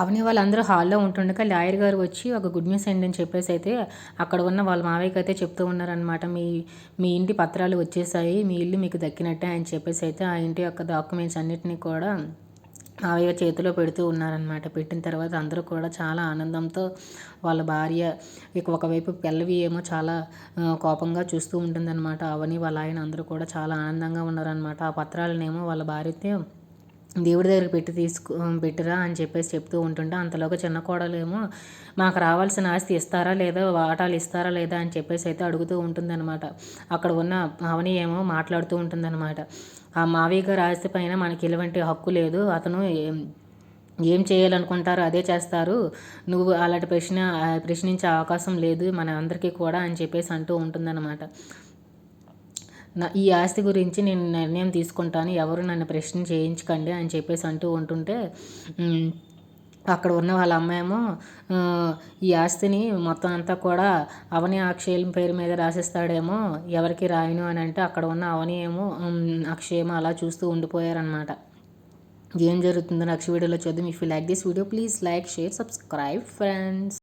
అవని వాళ్ళందరూ హాల్లో ఉంటుండగా లాయర్ గారు వచ్చి ఒక గుడ్ న్యూస్ ఏంటి అని చెప్పేసి అయితే అక్కడ ఉన్న వాళ్ళ మావయ్యకి అయితే చెప్తూ ఉన్నారనమాట మీ మీ ఇంటి పత్రాలు వచ్చేసాయి మీ ఇల్లు మీకు దక్కినట్టే అని చెప్పేసి అయితే ఆ ఇంటి యొక్క డాక్యుమెంట్స్ అన్నిటినీ కూడా మావయ్య చేతిలో పెడుతూ ఉన్నారనమాట పెట్టిన తర్వాత అందరూ కూడా చాలా ఆనందంతో వాళ్ళ భార్య ఇక ఒకవైపు పిల్లవి ఏమో చాలా కోపంగా చూస్తూ ఉంటుందన్నమాట. అవని వాళ్ళ ఆయన అందరూ కూడా చాలా ఆనందంగా ఉన్నారనమాట ఆ పత్రాలనేమో వాళ్ళ భార్యతో దేవుడి దగ్గరికి పెట్టి తీసుకు పెట్టిరా అని చెప్పేసి చెప్తూ ఉంటుంటే అంతలోగా చిన్న కోడలేమో మాకు రావాల్సిన ఆస్తి ఇస్తారా లేదా వాటాలు ఇస్తారా లేదా అని చెప్పేసి అయితే అడుగుతూ ఉంటుందన్నమాట. అక్కడ ఉన్న అవని ఏమో మాట్లాడుతూ ఉంటుందన్నమాట. ఆ మావయ్య గారి ఆస్తి పైన మనకి ఎలాంటి హక్కు లేదు. అతను ఏం చేయాలనుకుంటారో అదే చేస్తారు. నువ్వు అలాంటి ప్రశ్న ప్రశ్నించే అవకాశం లేదు మన అందరికీ కూడా అని చెప్పేసి అంటూ ఉంటుందన్నమాట. నా ఈ ఆస్తి గురించి నేను నిర్ణయం తీసుకుంటాను. ఎవరు నన్ను ప్రశ్న చేయించకండి అని చెప్పేసి అంటూ ఉంటుంటే అక్కడ ఉన్న వాళ్ళ అమ్మాయేమో ఈ ఆస్తిని మొత్తం అంతా కూడా అవని అక్షయ్ పేరు మీద రాసిస్తాడేమో ఎవరికి రాయను అని అంటే అక్కడ ఉన్న అవని ఏమో అక్షయ్ అలా చూస్తూ ఉండిపోయారనమాట ఏం జరుగుతుందో నెక్స్ట్ వీడియోలో చూద్దాం. If you like this video please like share subscribe friends